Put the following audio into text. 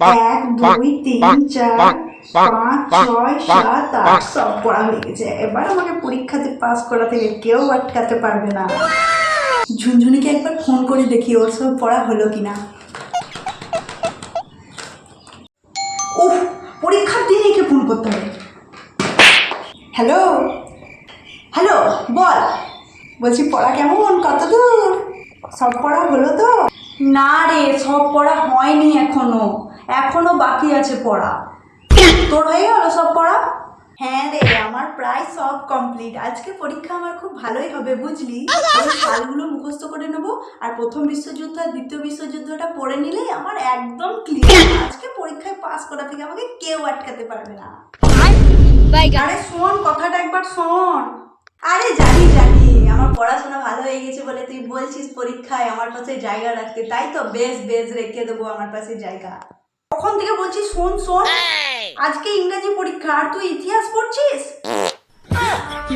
এক দুই তিন সব পড়া হয়ে গেছে এবার আমাকে পরীক্ষাতে পাস করা থেকে কেউ আটকাতে পারবে না ঝুনঝুনিকে একবার ফোন করে দেখি ওর সব পড়া হলো কিনা উফ পরীক্ষার দিন একে ফোন করতে হবে হ্যালো হ্যালো বল বলছি পড়া কেমন কত দূর সব পড়া হলো তো না রে সব পড়া হয়নি এখনও। এখনও বাকি আছে পড়া। তোর হয়ে গেল সব পড়া? হ্যাঁ রে আমার প্রায় সব কমপ্লিট আজকে পরীক্ষা আমার খুব ভালোই হবে বুঝলি? আমি সালগুলো মুখস্থ করে নেব আর প্রথম বিশ্বযুদ্ধ আর দ্বিতীয় বিশ্বযুদ্ধটা পড়ে নিলেই আমার একদম ক্লিয়ার আজকে পরীক্ষায় পাস করা থেকে আমাকে কেউ আটকাতে পারবে না। আরে শোন কথাটা একবার শোন। আরে জানি জানি আমার পড়াশোনা ভালো হয়ে গেছে। বলে তুই বলছিস পরীক্ষায় আমার পাশে জায়গা রাখতে তাই তো বেশ বেশ রেখে দেবো আমার কাছে জায়গা। কখন থেকে বলছিস শোন শোন আজকে ইংরেজি পরীক্ষা আর তুই ইতিহাস পড়ছিস? কি